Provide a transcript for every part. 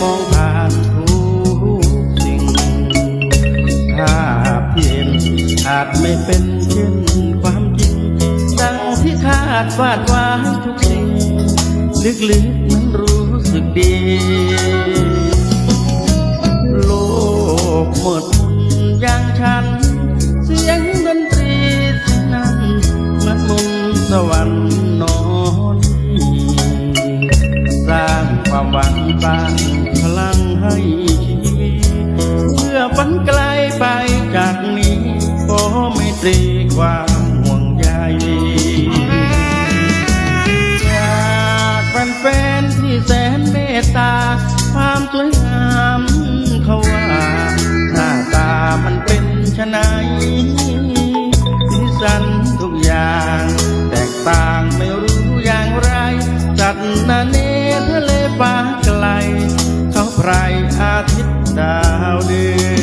มองผ่านทุกสิ่ง ถ้าเพียงอาจไม่เป็นเช่นความจริง ดังที่คาดวาดวาดทุกสิ่ง ลึกๆนั้นรู้สึกดี โลกหมดอย่างฉัน เสียงดนตรีเสียนั้นมันมุนสวรรค์นอน สร้างความหวังบ้าง จากนี้ก็ไม่ตรีความห่วงใยจากแฟนๆที่แสนเมตตา ความสวยงามเขาว่าหน้าตามันเป็นชะไหนสีสันทุกอย่าง แตกต่างไม่รู้อย่างไร จัดนาเนทะเลฟ้าไกล เขาไพรอาทิตย์ดาวเดือน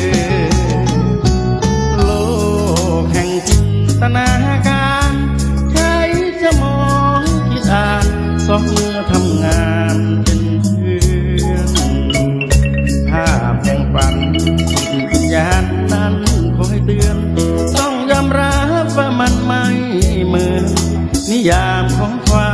ยามของความ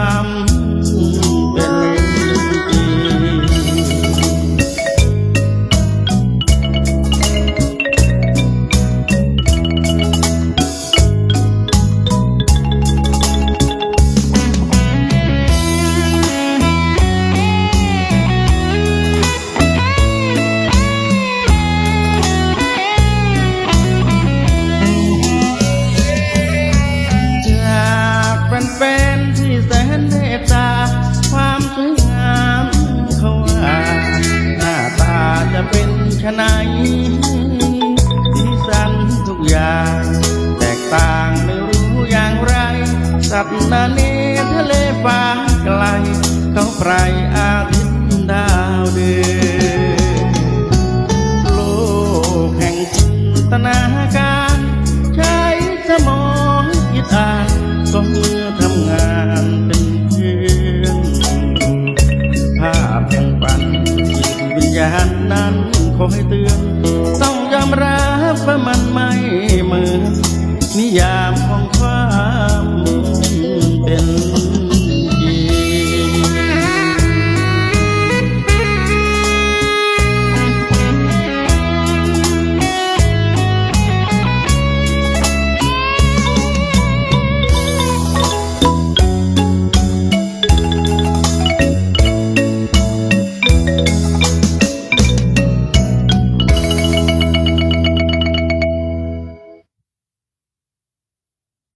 ชะไหนสีสันทุกอย่าง แตกต่างไม่รู้อย่างไร สัตว์นาเนทะเลฟ้าไกล เขาไพรอาทิ นั้นคอยเตือน